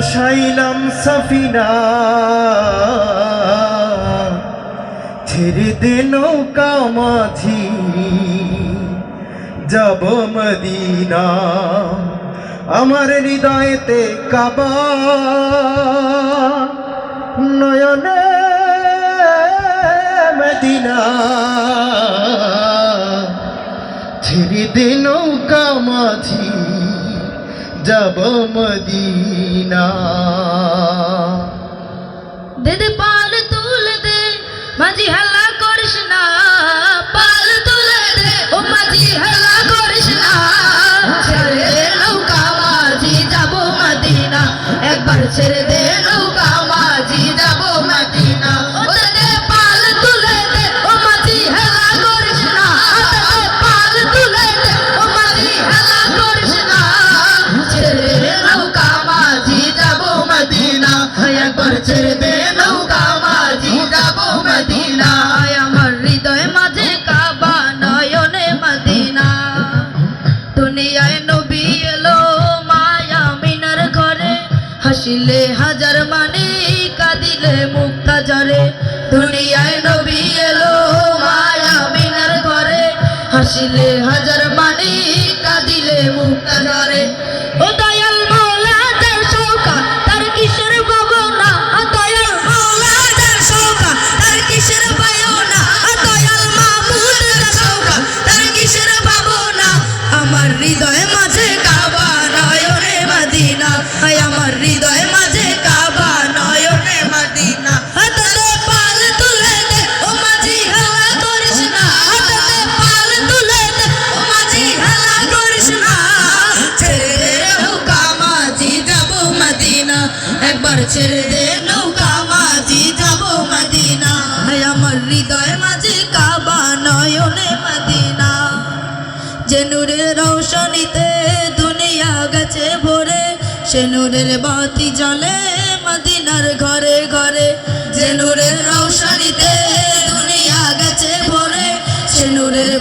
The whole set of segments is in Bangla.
ভাসাইলাম সফিনা। ছেড়ে দে নৌকা মাঝি। যাব মদিনা, আমার হৃদয়েতে কাবা। নয়নে মদিনা ছেড়ে দে নৌকা মাঝি যাব মদিনা। দে দে পাল তুলে দে মাঝি হাল্লা ছেড়ে দে নৌকা মাঝি যাব মদিনা ও দে দে পাল তুলে দে ও মাঝি হাল্লা করিস না দে দে পাল তুলে দে ও মাঝি হাল্লা করিস না ছেড়ে দে নৌকা মাঝি যাব মদিনা একবার ছেড়ে হাসিলে হাজার মানে কাঁদিলে মুক্তা জরে দুনিয়ায় নবী এলো মায়া বিনার ঘরে। হাসিলে আয় আমার হৃদয় মাঝে কাবা নয়নে মদিনা। একবার ছেড়ে দে নৌকা মাঝি, যাব মদিনা। আমার হৃদয় মাঝে কাবা নয়নে মদিনা। যে নূরের রৌশনীতে দুনিয়া গেছে ভরে সে নূরের বাতি জলে মদিনার ঘরে ঘরে। যে নূরের রৌশানিতে দুনিয়া গেছে ভরে, সে নূরের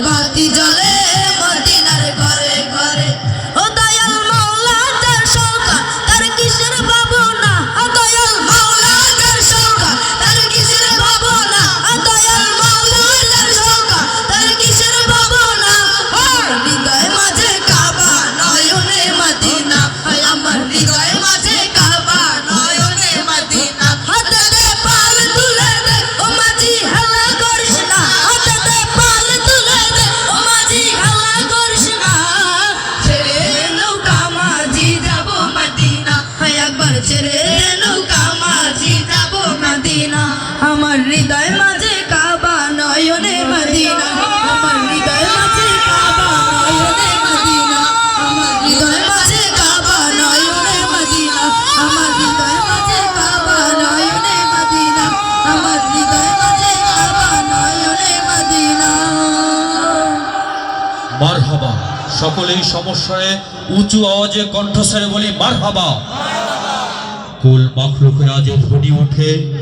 হৃদয় মাঝে কাবা, নয়নে মদিনা। আমার হৃদয় মাঝে কাবা, নয়নে মদিনা। আমার হৃদয় মাঝে কাবা, নয়নে মদিনা। আমার হৃদয় মাঝে কাবা, নয়নে মদিনা। আমার হৃদয় মাঝে কাবা, নয়নে মদিনা। মারহাবা। সকলেই সমস্যায় উঁচু আওয়াজে কণ্ঠস্বরে বলি, মারহাবা। কুল মাখলুকের আজে ধ্বনি ওঠে।